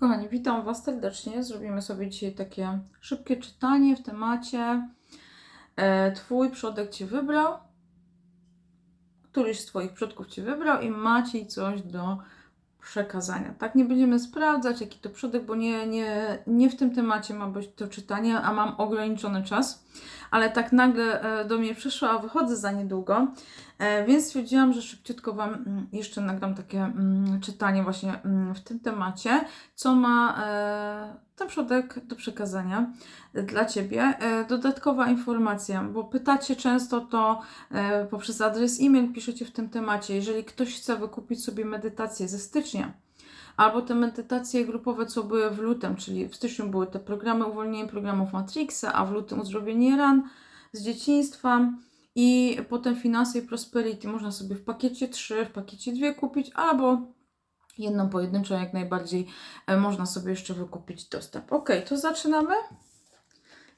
Kochani, witam Was serdecznie. Zrobimy sobie dzisiaj takie szybkie czytanie w temacie e, Twój przodek Cię wybrał, któryś z Twoich przodków Cię wybrał i ma Ci coś do przekazania. Tak, nie będziemy sprawdzać, jaki to przodek, bo nie, nie, nie w tym temacie ma być to czytanie, a mam ograniczony czas. Ale tak nagle e, do mnie przyszło, a wychodzę za niedługo, e, więc stwierdziłam, że szybciutko Wam mm, jeszcze nagram takie mm, czytanie właśnie mm, w tym temacie, co ma e, ten przodek do przekazania dla Ciebie. Dodatkowa informacja, bo pytacie często to poprzez adres e-mail, piszecie w tym temacie. Jeżeli ktoś chce wykupić sobie medytację ze stycznia, albo te medytacje grupowe, co były w lutym, czyli w styczniu były te programy uwolnienie programów Matrixa, a w lutym uzdrowienie ran z dzieciństwa i potem finanse i prosperity. Można sobie w pakiecie 3, w pakiecie 2 kupić, albo jedną pojedynczą jak najbardziej e, można sobie jeszcze wykupić dostęp. Ok, to zaczynamy?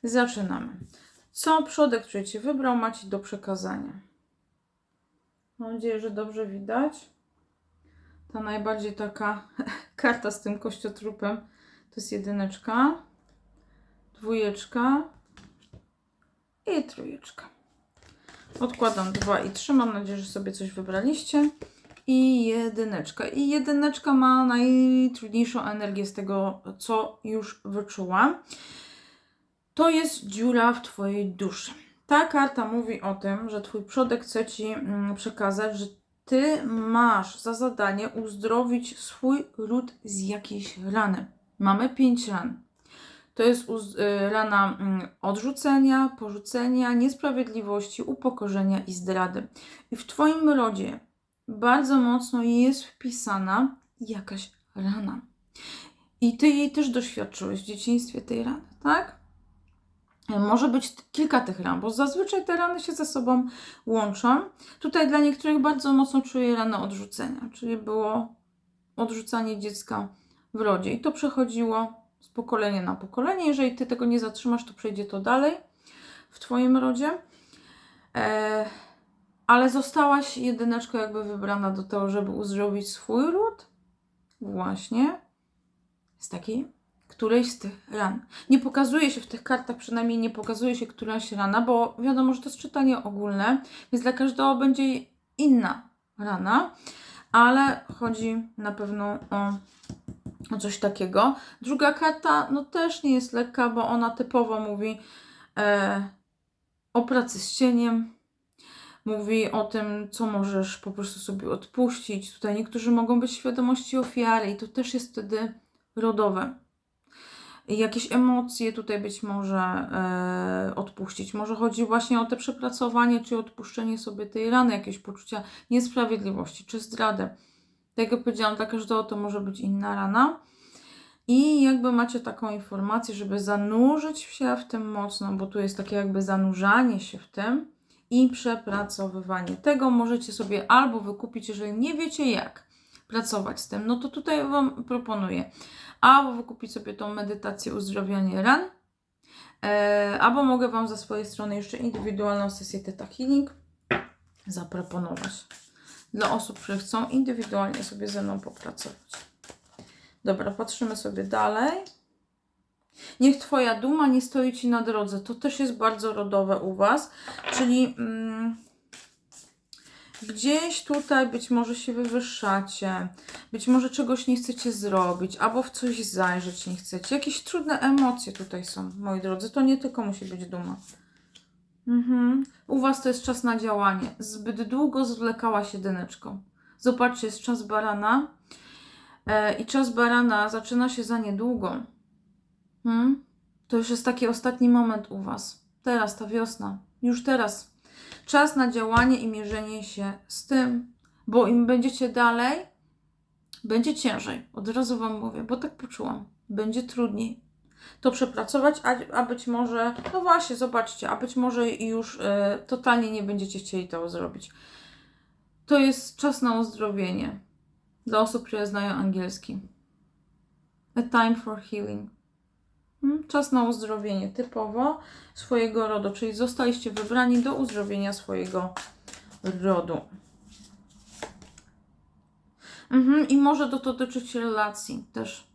Zaczynamy. Co przodek, który Ci wybrał, macie do przekazania? Mam nadzieję, że dobrze widać. Ta najbardziej taka karta z tym kościotrupem to jest jedyneczka, dwójeczka i trójeczka. Odkładam dwa i trzy. Mam nadzieję, że sobie coś wybraliście. I jedyneczka. I jedyneczka ma najtrudniejszą energię z tego, co już wyczułam. To jest dziura w Twojej duszy. Ta karta mówi o tym, że Twój przodek chce Ci mm, przekazać, że Ty masz za zadanie uzdrowić swój ród z jakiejś rany. Mamy pięć ran. To jest y, rana mm, odrzucenia, porzucenia, niesprawiedliwości, upokorzenia i zdrady. I w Twoim rodzie bardzo mocno jest wpisana jakaś rana. I Ty jej też doświadczyłeś w dzieciństwie tej rany, tak? Może być kilka tych ran, bo zazwyczaj te rany się ze sobą łączą. Tutaj dla niektórych bardzo mocno czuję ranę odrzucenia, czyli było odrzucanie dziecka w rodzie i to przechodziło z pokolenia na pokolenie. Jeżeli ty tego nie zatrzymasz, to przejdzie to dalej w twoim rodzie. E, ale zostałaś jedyneczką jakby wybrana do tego, żeby uzdrowić swój ród właśnie z takiej którejś z tych ran. Nie pokazuje się w tych kartach, przynajmniej nie pokazuje się któraś rana, bo wiadomo, że to jest czytanie ogólne, więc dla każdego będzie inna rana, ale chodzi na pewno o, o coś takiego. Druga karta, no też nie jest lekka, bo ona typowo mówi e, o pracy z cieniem, mówi o tym, co możesz po prostu sobie odpuścić. Tutaj niektórzy mogą być świadomości ofiary i to też jest wtedy rodowe jakieś emocje tutaj być może e, odpuścić. Może chodzi właśnie o te przepracowanie, czy odpuszczenie sobie tej rany, jakieś poczucia niesprawiedliwości, czy zdradę. Tak jak powiedziałam, dla każdego to może być inna rana. I jakby macie taką informację, żeby zanurzyć się w tym mocno, bo tu jest takie jakby zanurzanie się w tym i przepracowywanie. Tego możecie sobie albo wykupić, jeżeli nie wiecie jak pracować z tym, no to tutaj Wam proponuję albo wykupić sobie tą medytację uzdrowienie ran, e, albo mogę Wam ze swojej strony jeszcze indywidualną sesję Theta Healing zaproponować dla osób, które chcą indywidualnie sobie ze mną popracować. Dobra, patrzymy sobie dalej. Niech Twoja duma nie stoi Ci na drodze. To też jest bardzo rodowe u Was, czyli... Mm, Gdzieś tutaj być może się wywyższacie, być może czegoś nie chcecie zrobić, albo w coś zajrzeć nie chcecie. Jakieś trudne emocje tutaj są, moi drodzy. To nie tylko musi być duma. Mhm. U Was to jest czas na działanie. Zbyt długo zwlekałaś jedyneczką. Zobaczcie, jest czas barana e, i czas barana zaczyna się za niedługo. Hmm? To już jest taki ostatni moment u Was. Teraz, ta wiosna. Już teraz czas na działanie i mierzenie się z tym, bo im będziecie dalej, będzie ciężej. Od razu Wam mówię, bo tak poczułam. Będzie trudniej to przepracować, a, a być może, no właśnie, zobaczcie, a być może już y, totalnie nie będziecie chcieli tego zrobić. To jest czas na uzdrowienie dla osób, które znają angielski. A time for healing. Hmm, czas na uzdrowienie typowo swojego rodu, czyli zostaliście wybrani do uzdrowienia swojego rodu. Mhm, I może to dotyczyć relacji też.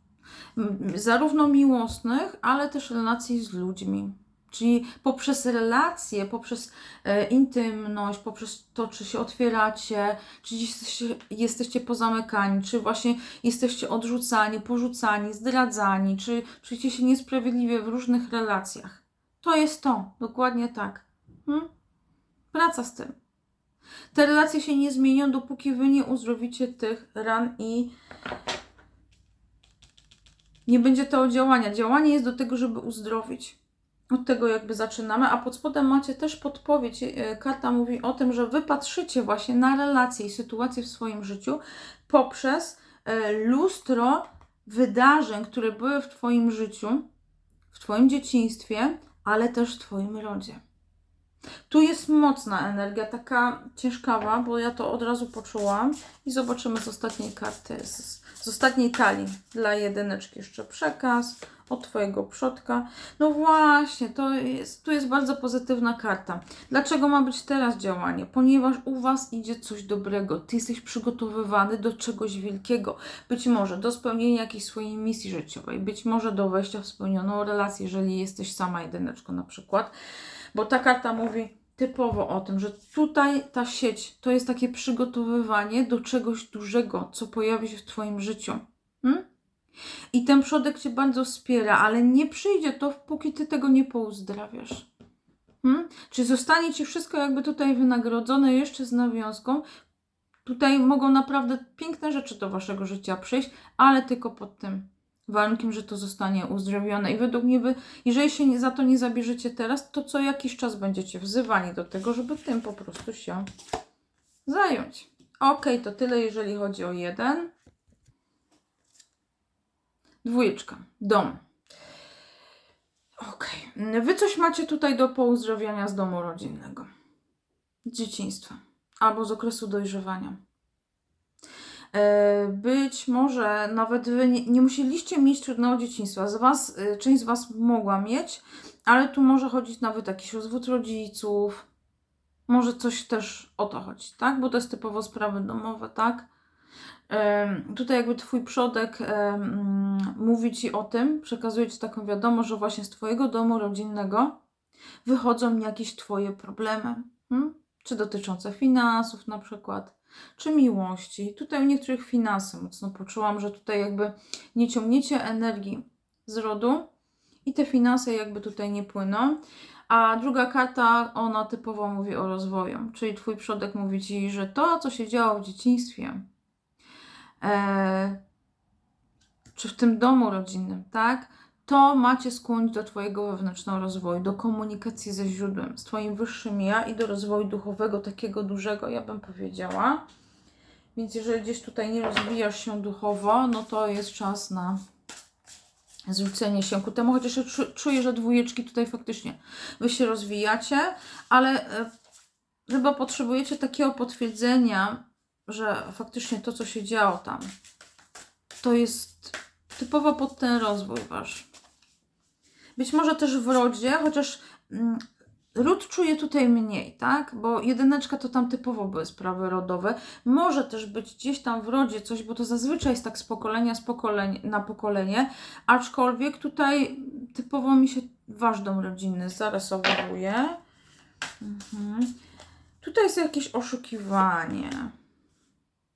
zarówno miłosnych, ale też relacji z ludźmi. Czyli poprzez relacje, poprzez e, intymność, poprzez to, czy się otwieracie, czy jesteście, jesteście pozamykani, czy właśnie jesteście odrzucani, porzucani, zdradzani, czy czujecie się niesprawiedliwie w różnych relacjach. To jest to, dokładnie tak. Hmm? Praca z tym. Te relacje się nie zmienią, dopóki wy nie uzdrowicie tych ran i nie będzie to działania. Działanie jest do tego, żeby uzdrowić. Od tego jakby zaczynamy, a pod spodem macie też podpowiedź. E, Karta mówi o tym, że wy patrzycie właśnie na relacje i sytuacje w swoim życiu poprzez e, lustro wydarzeń, które były w Twoim życiu, w Twoim dzieciństwie, ale też w Twoim rodzie. Tu jest mocna energia, taka ciężkawa, bo ja to od razu poczułam. I zobaczymy z ostatniej karty, z, z ostatniej talii dla jedyneczki jeszcze przekaz od Twojego przodka. No właśnie, to jest, tu jest bardzo pozytywna karta. Dlaczego ma być teraz działanie? Ponieważ u Was idzie coś dobrego. Ty jesteś przygotowywany do czegoś wielkiego. Być może do spełnienia jakiejś swojej misji życiowej, być może do wejścia w spełnioną relację, jeżeli jesteś sama jedyneczką na przykład. Bo ta karta mówi typowo o tym, że tutaj ta sieć to jest takie przygotowywanie do czegoś dużego, co pojawi się w Twoim życiu. Hmm? I ten przodek Cię bardzo wspiera, ale nie przyjdzie to, póki Ty tego nie pouzdrawiasz. Hmm? Czy zostanie Ci wszystko jakby tutaj wynagrodzone jeszcze z nawiązką? Tutaj mogą naprawdę piękne rzeczy do Waszego życia przyjść, ale tylko pod tym warunkiem, że to zostanie uzdrowione. I według mnie, wy, jeżeli się nie, za to nie zabierzecie teraz, to co jakiś czas będziecie wzywani do tego, żeby tym po prostu się zająć. Ok, to tyle, jeżeli chodzi o jeden. Dwójeczka, dom. Ok, wy coś macie tutaj do pouzdrawiania z domu rodzinnego, z dzieciństwa albo z okresu dojrzewania. E, Być może nawet wy nie, nie musieliście mieć trudnego dzieciństwa. Z was, y, część z Was mogła mieć, ale tu może chodzić nawet jakiś rozwód rodziców. Może coś też o to chodzi, tak? Bo to jest typowo sprawy domowe, tak? Tutaj jakby Twój przodek mówi Ci o tym, przekazuje Ci taką wiadomość, że właśnie z Twojego domu rodzinnego wychodzą jakieś Twoje problemy. Hmm? Czy dotyczące finansów na przykład, czy miłości. Tutaj u niektórych finanse mocno poczułam, że tutaj jakby nie ciągniecie energii z rodu i te finanse jakby tutaj nie płyną. A druga karta, ona typowo mówi o rozwoju, czyli Twój przodek mówi Ci, że to, co się działo w dzieciństwie, czy w tym domu rodzinnym, tak? To macie skłonić do Twojego wewnętrznego rozwoju, do komunikacji ze źródłem, z Twoim wyższym ja i do rozwoju duchowego, takiego dużego, ja bym powiedziała. Więc jeżeli gdzieś tutaj nie rozwijasz się duchowo, no to jest czas na zwrócenie się ku temu, chociaż ja czu- czuję, że dwójeczki tutaj faktycznie Wy się rozwijacie, ale e, chyba potrzebujecie takiego potwierdzenia, że faktycznie to, co się działo tam, to jest typowo pod ten rozwój Wasz. Być może też w rodzie, chociaż mm, ród czuje tutaj mniej, tak? Bo jedyneczka to tam typowo były sprawy rodowe. Może też być gdzieś tam w rodzie coś, bo to zazwyczaj jest tak z pokolenia z pokoleń, na pokolenie, aczkolwiek tutaj typowo mi się wasz dom rodzinny zarysowuje. Mhm. Tutaj jest jakieś oszukiwanie.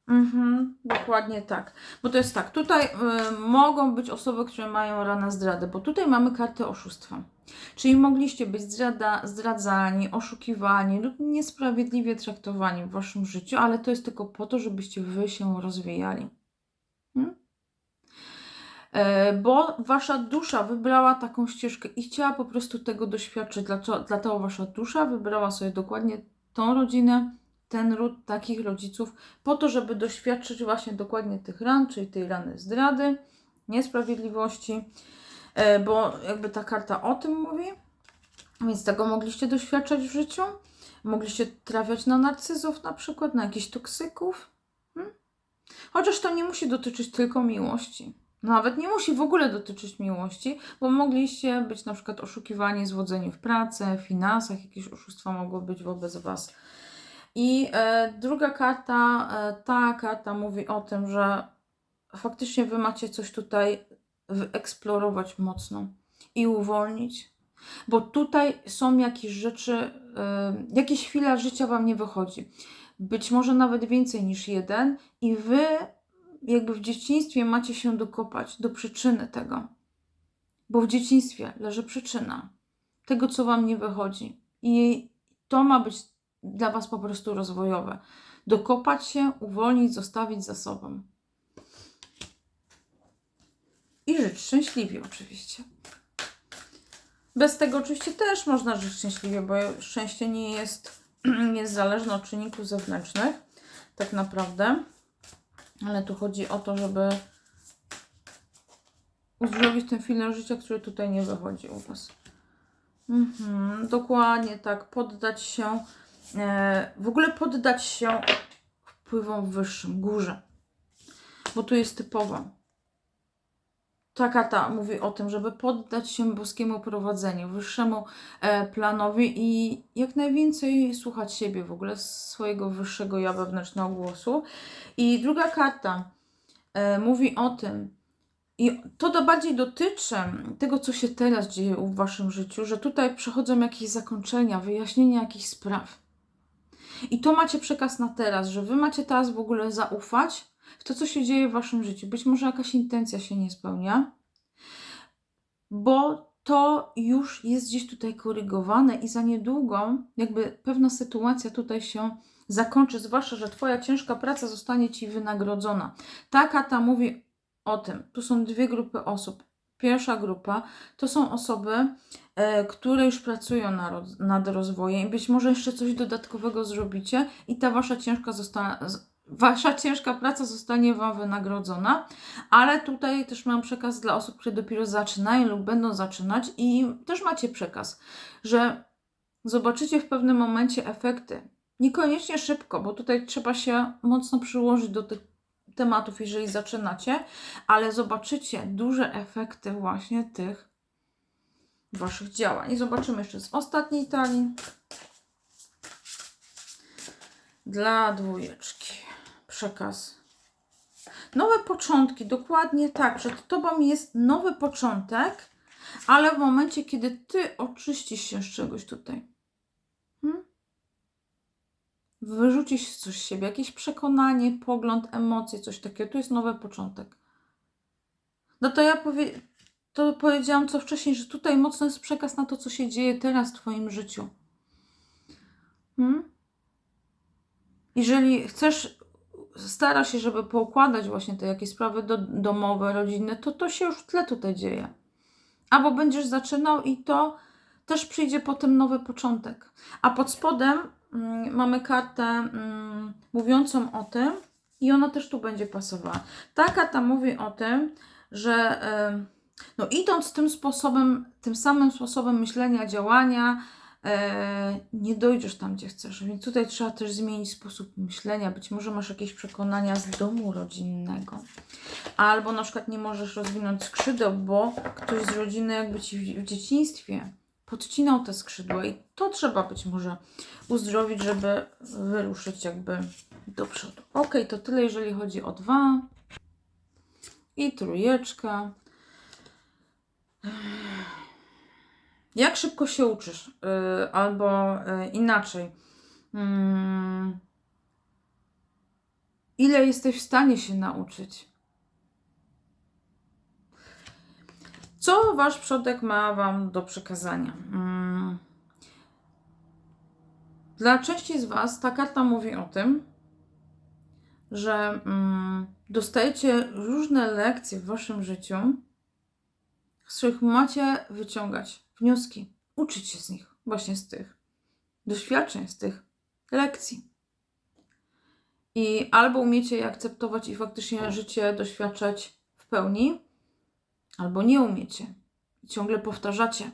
Mhm, dokładnie tak. Bo to jest tak, tutaj y, mogą być osoby, które mają ranę zdrady, bo tutaj mamy kartę oszustwa. Czyli mogliście być zdrada, zdradzani, oszukiwani lub niesprawiedliwie traktowani w waszym życiu, ale to jest tylko po to, żebyście wy się rozwijali. Hmm? E, Bo wasza dusza wybrała taką ścieżkę i chciała po prostu tego doświadczyć. Dlaczego, dlatego wasza dusza wybrała sobie dokładnie tą rodzinę, ten ród takich rodziców, po to, żeby doświadczyć właśnie dokładnie tych ran, czyli tej rany zdrady, niesprawiedliwości, e, bo jakby ta karta o tym mówi, więc tego mogliście doświadczać w życiu. Mogliście trafiać na narcyzów na przykład, na jakichś toksyków. Hmm? Chociaż to nie musi dotyczyć tylko miłości. Nawet nie musi w ogóle dotyczyć miłości, bo mogliście być na przykład oszukiwani, zwodzeni w pracy, w finansach, jakieś oszustwa mogło być wobec Was. I e, druga karta, e, ta karta mówi o tym, że faktycznie Wy macie coś tutaj wyeksplorować mocno i uwolnić. Bo tutaj są jakieś rzeczy, yy, jakieś chwile życia Wam nie wychodzi. Być może nawet więcej niż jeden, i Wy, jakby w dzieciństwie, macie się dokopać do przyczyny tego. Bo w dzieciństwie leży przyczyna tego, co Wam nie wychodzi. I to ma być dla Was po prostu rozwojowe. Dokopać się, uwolnić, zostawić za sobą. I żyć szczęśliwie, oczywiście. Bez tego oczywiście też można żyć szczęśliwie, bo szczęście nie jest, nie zależne od czynników zewnętrznych, tak naprawdę. Ale tu chodzi o to, żeby uzdrowić ten film życia, który tutaj nie wychodzi u Was. Mhm, dokładnie tak. Poddać się, w ogóle poddać się wpływom wyższym, górze. Bo tu jest typowo. Ta karta mówi o tym, żeby poddać się boskiemu prowadzeniu, wyższemu e, planowi i jak najwięcej słuchać siebie w ogóle, swojego wyższego ja wewnętrznego głosu. I druga karta e, mówi o tym, i to do bardziej dotyczy tego, co się teraz dzieje w waszym życiu, że tutaj przechodzą jakieś zakończenia, wyjaśnienia jakichś spraw. I to macie przekaz na teraz, że wy macie teraz w ogóle zaufać w to, co się dzieje w waszym życiu. Być może jakaś intencja się nie spełnia, bo to już jest gdzieś tutaj korygowane i za niedługo jakby pewna sytuacja tutaj się zakończy, zwłaszcza, że twoja ciężka praca zostanie ci wynagrodzona. Ta karta mówi o tym. Tu są dwie grupy osób. Pierwsza grupa to są osoby, e, które już pracują nad, nad rozwojem i być może jeszcze coś dodatkowego zrobicie i ta wasza ciężka zostanie wasza ciężka praca zostanie Wam wynagrodzona, ale tutaj też mam przekaz dla osób, które dopiero zaczynają lub będą zaczynać i też macie przekaz, że zobaczycie w pewnym momencie efekty. Niekoniecznie szybko, bo tutaj trzeba się mocno przyłożyć do tych tematów, jeżeli zaczynacie, ale zobaczycie duże efekty właśnie tych Waszych działań. I zobaczymy jeszcze z ostatniej talii. Dla dwójeczki przekaz. Nowe początki, dokładnie tak. Przed Tobą jest nowy początek, ale w momencie, kiedy Ty oczyścisz się z czegoś tutaj. Wyrzucisz coś z siebie, jakieś przekonanie, pogląd, emocje, coś takiego. Tu jest nowy początek. No to ja powie, to powiedziałam co wcześniej, że tutaj mocno jest przekaz na to, co się dzieje teraz w Twoim życiu. Hmm? Jeżeli chcesz stara się, żeby poukładać właśnie te jakieś sprawy do, domowe, rodzinne, to to się już w tle tutaj dzieje. Albo będziesz zaczynał i to też przyjdzie potem nowy początek. A pod spodem mamy kartę mm, mówiącą o tym i ona też tu będzie pasowała. Ta karta mówi o tym, że no idąc tym sposobem, tym samym sposobem myślenia, działania, e, nie dojdziesz tam, gdzie chcesz. Więc tutaj trzeba też zmienić sposób myślenia. Być może masz jakieś przekonania z domu rodzinnego. Albo na przykład nie możesz rozwinąć skrzydeł, bo ktoś z rodziny jakby ci w dzieciństwie podcinał te skrzydła i to trzeba być może uzdrowić, żeby wyruszyć jakby do przodu. Ok, to tyle, jeżeli chodzi o dwa. I trójeczka. Jak szybko się uczysz? Yy, albo yy, inaczej. Yy, ile jesteś w stanie się nauczyć? Co wasz przodek ma wam do przekazania? Mm. Dla części z was ta karta mówi o tym, że mm, dostajecie różne lekcje w waszym życiu, z których macie wyciągać wnioski, uczyć się z nich, właśnie z tych doświadczeń, z tych lekcji. I albo umiecie je akceptować i faktycznie życie doświadczać w pełni, albo nie umiecie. Ciągle powtarzacie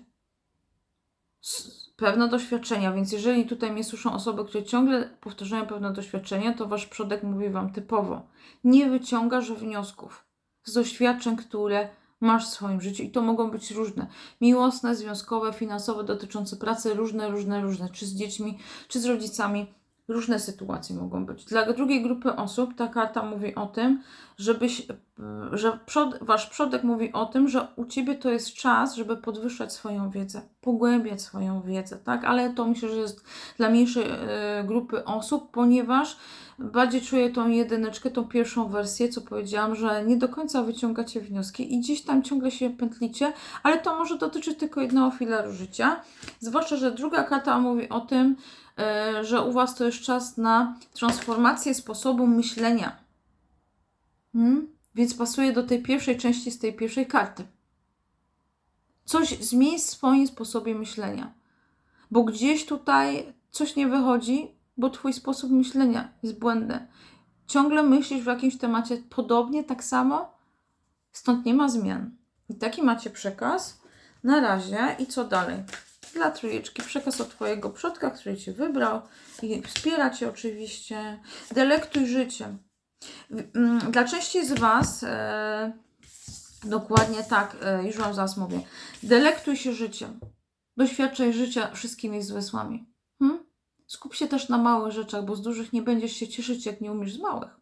pewne doświadczenia, więc jeżeli tutaj mnie słyszą osoby, które ciągle powtarzają pewne doświadczenia, to wasz przodek mówi wam typowo: nie wyciągasz wniosków z doświadczeń, które masz w swoim życiu i to mogą być różne. Miłosne, związkowe, finansowe, dotyczące pracy, różne, różne, różne. Czy z dziećmi, czy z rodzicami. Różne sytuacje mogą być. Dla drugiej grupy osób ta karta mówi o tym, żebyś że przod, wasz przodek mówi o tym, że u ciebie to jest czas, żeby podwyższać swoją wiedzę, pogłębiać swoją wiedzę, tak? Ale to myślę, że jest dla mniejszej y, grupy osób, ponieważ bardziej czuję tą jedyneczkę, tą pierwszą wersję, co powiedziałam, że nie do końca wyciągacie wnioski i gdzieś tam ciągle się pętlicie, ale to może dotyczyć tylko jednego filaru życia. Zwłaszcza, że druga karta mówi o tym, y, że u Was to jest czas na transformację sposobu myślenia. Hmm? Więc pasuje do tej pierwszej części z tej pierwszej karty. Coś zmień w swoim sposobie myślenia. Bo gdzieś tutaj coś nie wychodzi, bo Twój sposób myślenia jest błędny. Ciągle myślisz w jakimś temacie podobnie, tak samo, stąd nie ma zmian. I taki macie przekaz na razie. I co dalej? Dla trójeczki przekaz od Twojego przodka, który Cię wybrał i wspiera Cię oczywiście. Delektuj życiem. Mm, Dla części z Was, e, dokładnie tak, e, już Wam zaraz mówię, delektuj się życiem. Doświadczaj życia wszystkimi zmysłami. Hmm? Skup się też na małych rzeczach, bo z dużych nie będziesz się cieszyć, jak nie umiesz z małych.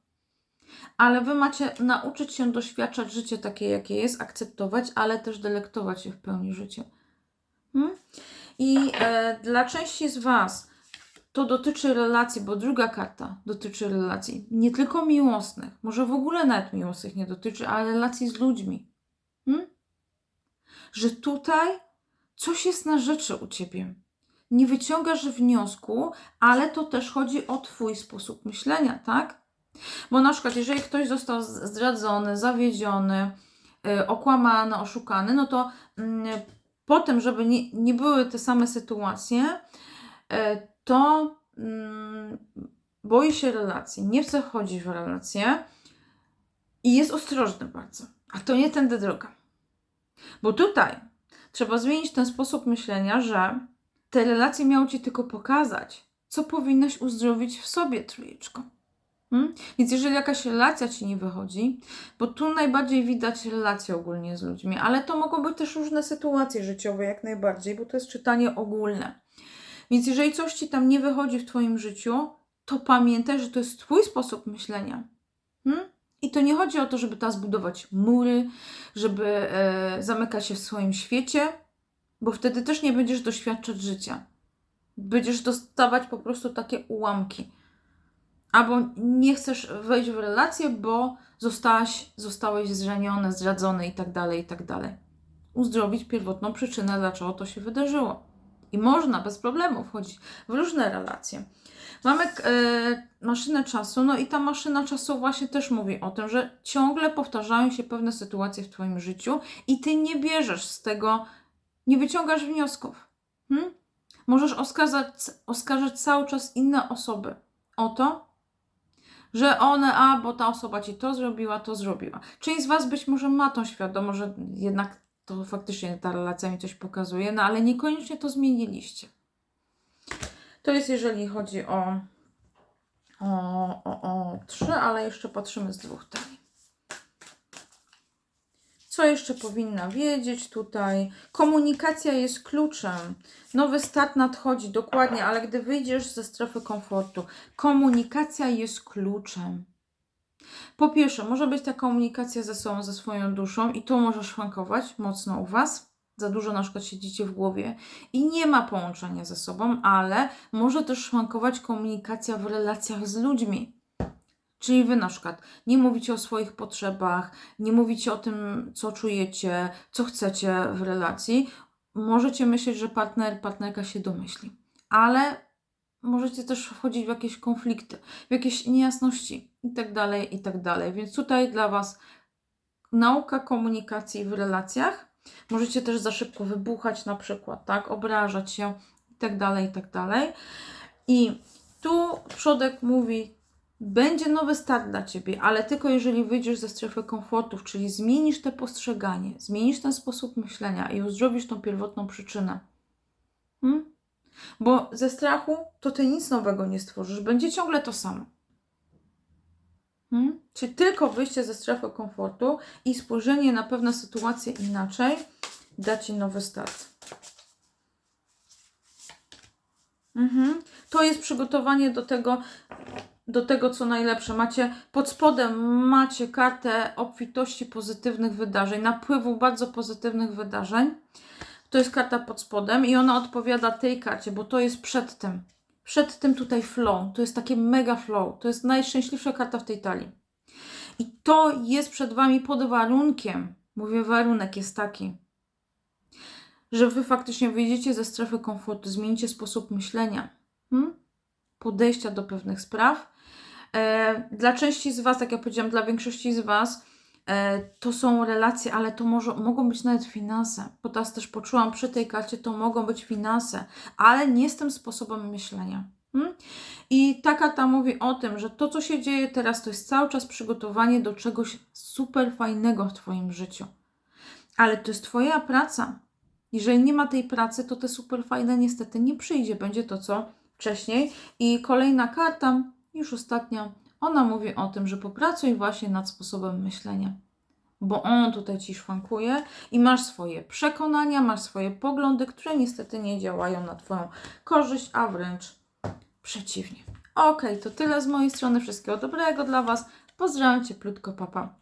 Ale Wy macie nauczyć się doświadczać życie takie, jakie jest, akceptować, ale też delektować się w pełni życiem. Hmm? I e, dla części z Was to dotyczy relacji, bo druga karta dotyczy relacji nie tylko miłosnych, może w ogóle nawet miłosnych nie dotyczy, ale relacji z ludźmi. Hmm? Że tutaj coś jest na rzeczy u ciebie. Nie wyciągasz wniosku, ale to też chodzi o Twój sposób myślenia, tak? Bo na przykład, jeżeli ktoś został zdradzony, zawiedziony, y, okłamany, oszukany, no to mm, potem, żeby nie, nie były te same sytuacje, e, to mm, boi się relacji, nie chce wchodzić w relacje i jest ostrożny bardzo. A to nie tędy droga. Bo tutaj trzeba zmienić ten sposób myślenia, że te relacje miały ci tylko pokazać, co powinnaś uzdrowić w sobie, trójeczko. Hmm? Więc jeżeli jakaś relacja ci nie wychodzi, bo tu najbardziej widać relacje ogólnie z ludźmi, ale to mogą być też różne sytuacje życiowe, jak najbardziej, bo to jest czytanie ogólne. Więc jeżeli coś ci tam nie wychodzi w Twoim życiu, to pamiętaj, że to jest Twój sposób myślenia. Hmm? I to nie chodzi o to, żeby teraz budować mury, żeby e, zamykać się w swoim świecie, bo wtedy też nie będziesz doświadczać życia. Będziesz dostawać po prostu takie ułamki. Albo nie chcesz wejść w relację, bo zostałaś, zostałeś zraniony, zdradzony i tak dalej, i tak dalej. Uzdrowić pierwotną przyczynę, dlaczego to się wydarzyło. I można bez problemu wchodzić w różne relacje. Mamy e, maszynę czasu, no i ta maszyna czasu właśnie też mówi o tym, że ciągle powtarzają się pewne sytuacje w Twoim życiu i Ty nie bierzesz z tego, nie wyciągasz wniosków. Hmm? Możesz oskarżać, oskarżać cały czas inne osoby o to, że one, a bo ta osoba ci to zrobiła, to zrobiła. Część z Was być może ma tą świadomość, że jednak to faktycznie ta relacja mi coś pokazuje, no ale niekoniecznie to zmieniliście. To jest jeżeli chodzi o, o, o, o trzy, ale jeszcze patrzymy z dwóch talii. Co jeszcze powinna wiedzieć tutaj? Komunikacja jest kluczem. Nowy start nadchodzi, dokładnie, ale gdy wyjdziesz ze strefy komfortu, komunikacja jest kluczem. Po pierwsze, może być ta komunikacja ze sobą, ze swoją duszą i to może szwankować mocno u Was. Za dużo na przykład siedzicie w głowie i nie ma połączenia ze sobą, ale może też szwankować komunikacja w relacjach z ludźmi. Czyli Wy na przykład nie mówicie o swoich potrzebach, nie mówicie o tym, co czujecie, co chcecie w relacji. Możecie myśleć, że partner, partnerka się domyśli, ale możecie też wchodzić w jakieś konflikty, w jakieś niejasności i tak dalej, i tak. Więc tutaj dla Was nauka komunikacji w relacjach. Możecie też za szybko wybuchać na przykład, tak, obrażać się i tak dalej, i dalej. I tu przodek mówi, będzie nowy start dla Ciebie, ale tylko jeżeli wyjdziesz ze strefy komfortów, czyli zmienisz te postrzeganie, zmienisz ten sposób myślenia i uzdrowisz tą pierwotną przyczynę. Hmm? Bo ze strachu to Ty nic nowego nie stworzysz, będzie ciągle to samo. Hmm? Tylko wyjście ze strefy komfortu i spojrzenie na pewne sytuacje inaczej da Ci nowy start. Mhm. To jest przygotowanie do tego, do tego, co najlepsze. Macie pod spodem macie kartę obfitości pozytywnych wydarzeń, napływu bardzo pozytywnych wydarzeń. To jest karta pod spodem i ona odpowiada tej karcie, bo to jest przed tym. Przed tym tutaj flow. To jest takie mega flow. To jest najszczęśliwsza karta w tej talii. I to jest przed Wami pod warunkiem. Mówię, warunek jest taki, że Wy faktycznie wyjdziecie ze strefy komfortu, zmienicie sposób myślenia, hmm? podejścia do pewnych spraw. E, dla części z Was, tak jak powiedziałam, dla większości z Was, to są relacje, ale to może, mogą być nawet finanse. Bo teraz też poczułam przy tej karcie, to mogą być finanse, ale nie z tym sposobem myślenia. Hmm? I ta karta mówi o tym, że to, co się dzieje teraz, to jest cały czas przygotowanie do czegoś super fajnego w Twoim życiu. Ale to jest Twoja praca. Jeżeli nie ma tej pracy, to te super fajne niestety nie przyjdzie. Będzie to, co wcześniej. I kolejna karta, już ostatnia, ona mówi o tym, że popracuj właśnie nad sposobem myślenia. Bo on tutaj ci szwankuje i masz swoje przekonania, masz swoje poglądy, które niestety nie działają na Twoją korzyść, a wręcz przeciwnie. Ok, to tyle z mojej strony. Wszystkiego dobrego dla Was. Pozdrawiam cieplutko, papa.